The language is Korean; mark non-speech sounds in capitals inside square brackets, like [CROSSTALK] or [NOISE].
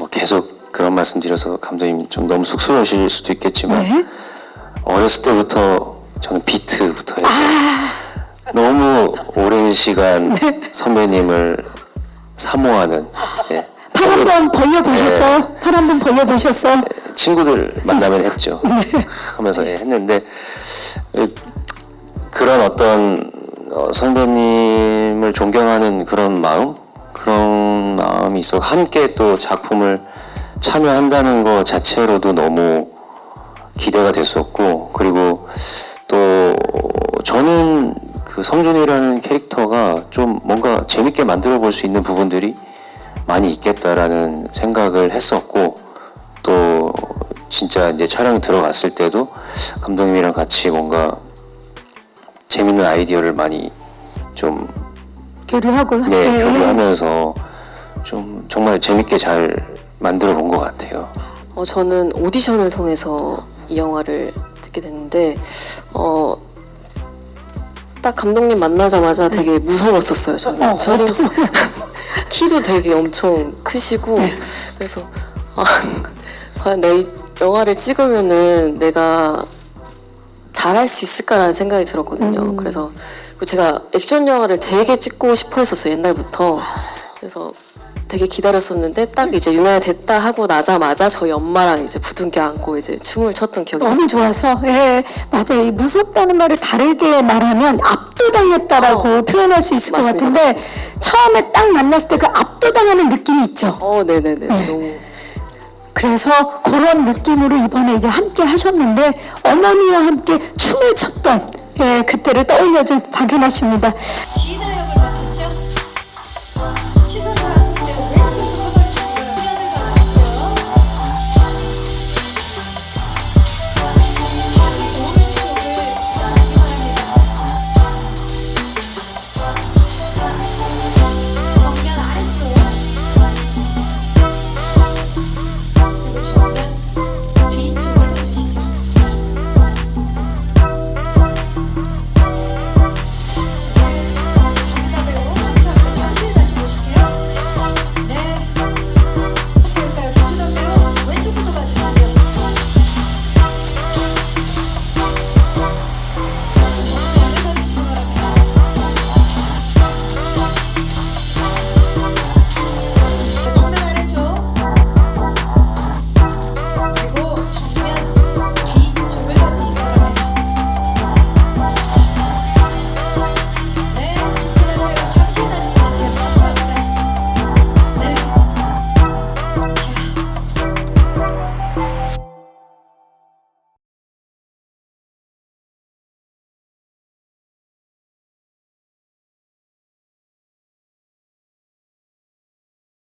뭐 계속 그런 말씀 드려서 감독님 좀 너무 쑥스러우실 수도 있겠지만 네. 어렸을 때부터 저는 비트부터 해서 너무 오랜 시간 선배님을 사모하는 예. 팔 한 번 벌려보셨어요? 팔 한 번 벌려보셨어요? 친구들 만나면 했죠. [LAUGHS] 하면서 예, 했는데 예, 그런 어떤 어, 선배님을 존경하는 그런 마음 그런 마음이 있어. 함께 또 작품을 참여한다는 것 자체로도 너무 기대가 됐었고 그리고 또 저는 그 성준이라는 캐릭터가 좀 뭔가 재밌게 만들어 볼 수 있는 부분들이 많이 있겠다라는 생각을 했었고 또 진짜 이제 촬영 들어갔을 때도 감독님이랑 같이 뭔가 재밌는 아이디어를 많이 좀 교류하고 네, 함께 교류하면서 좀 정말 재밌게 잘 만들어 본 것 같아요. 어, 저는 오디션을 통해서 이 영화를 듣게 됐는데 어, 딱 감독님 만나자마자 되게 무서웠었어요. 저는 어, 저는 [LAUGHS] 키도 되게 엄청 크시고 그래서 아, [LAUGHS] 과연 내이 영화를 찍으면은 내가 잘할 수 있을까라는 생각이 들었거든요. 그래서 그리고 제가 액션 영화를 되게 찍고 싶어 했었어요 옛날부터. 그래서 되게 기다렸었는데 딱 이제 유나야 됐다 하고 나자마자 저희 엄마랑 이제 부둥켜 안고 이제 춤을 췄던 기억이. 너무 좋아서 예 맞아요 이 무섭다는 말을 다르게 말하면 압도당했다라고 표현할 수 있을 것 어. 맞습니다, 같은데 처음에 딱 만났을 때 그 압도당하는 느낌이 있죠 어, 네네네. 너무 그래서 그런 느낌으로 이번에 이제 함께 하셨는데 어머니와 함께 춤을 췄던 예, 그때를 떠올려준 박윤아 씨입니다.